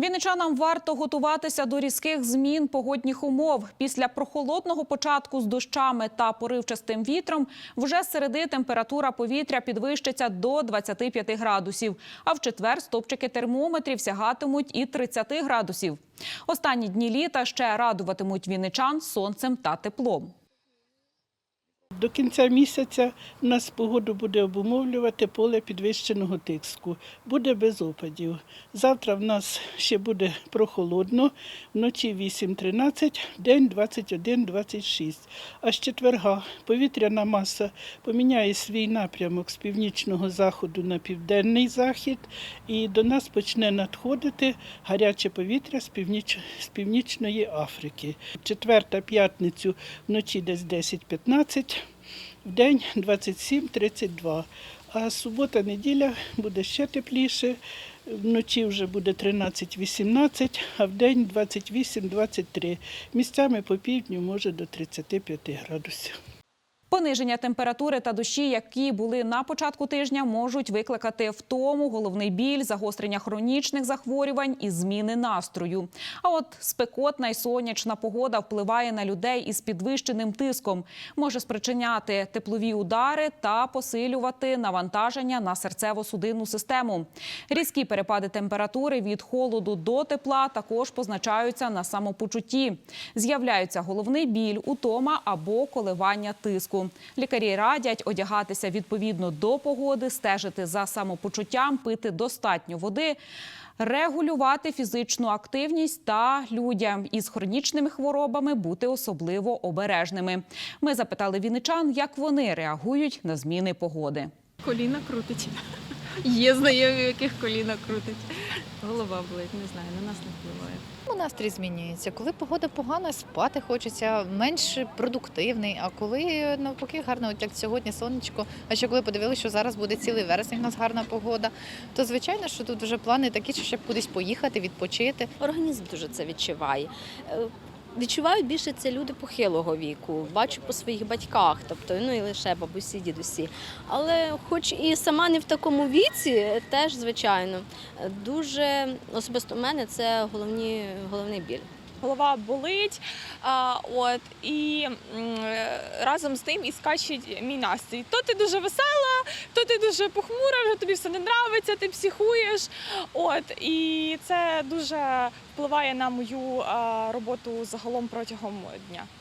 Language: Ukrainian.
Вінничанам варто готуватися до різких змін погодних умов. Після прохолодного початку з дощами та поривчастим вітром вже з середи температура повітря підвищиться до 25 градусів. А в четвер стопчики термометрів сягатимуть і 30 градусів. Останні дні літа ще радуватимуть вінничан сонцем та теплом. До кінця місяця у нас погоду буде обумовлювати поле підвищеного тиску. Буде без опадів. Завтра в нас ще буде прохолодно, вночі 8-13, день 21-26. А з четверга повітряна маса поміняє свій напрямок з північного заходу на південний захід, і до нас почне надходити гаряче повітря з, північ... з північної Африки. Четвер та п'ятницю вночі десь 10-15, в день 27-32. А субота, неділя буде ще тепліше. Вночі вже буде 13-18, а в день 28-23. Місцями по півдню може до 35 градусів. Пониження температури та дощі, які були на початку тижня, можуть викликати втому, головний біль, загострення хронічних захворювань і зміни настрою. А от спекотна і сонячна погода впливає на людей із підвищеним тиском, може спричиняти теплові удари та посилювати навантаження на серцево-судинну систему. Різкі перепади температури від холоду до тепла також позначаються на самопочутті. З'являються головний біль, утома або коливання тиску. Лікарі радять одягатися відповідно до погоди, стежити за самопочуттям, пити достатньо води. Регулювати фізичну активність та людям із хронічними хворобами бути особливо обережними. Ми запитали віничан, як вони реагують на зміни погоди. Коліна крутить. Є знайомі, яких коліна крутить. Голова болить, не знаю, на нас не впливає. Настрій змінюється. Коли погода погана, спати хочеться, менш продуктивний. А коли навпаки гарно, от як сьогодні сонечко, а ще коли подивилися, що зараз буде цілий вересень, у нас гарна погода, то звичайно, що тут вже плани такі, що щоб кудись поїхати, відпочити. Організм дуже це відчуває. Відчувають більше це люди похилого віку. Бачу по своїх батьках, тобто ну і лише бабусі, дідусі. Але, хоч і сама не в такому віці, теж звичайно дуже особисто в мене це головні, головний біль. голова болить. А, от, і м, разом з тим і скачить мій настрій. То ти дуже весела, дуже похмура, вже тобі все не нравиться, ти психуєш. От, і це дуже впливає на мою роботу загалом протягом дня.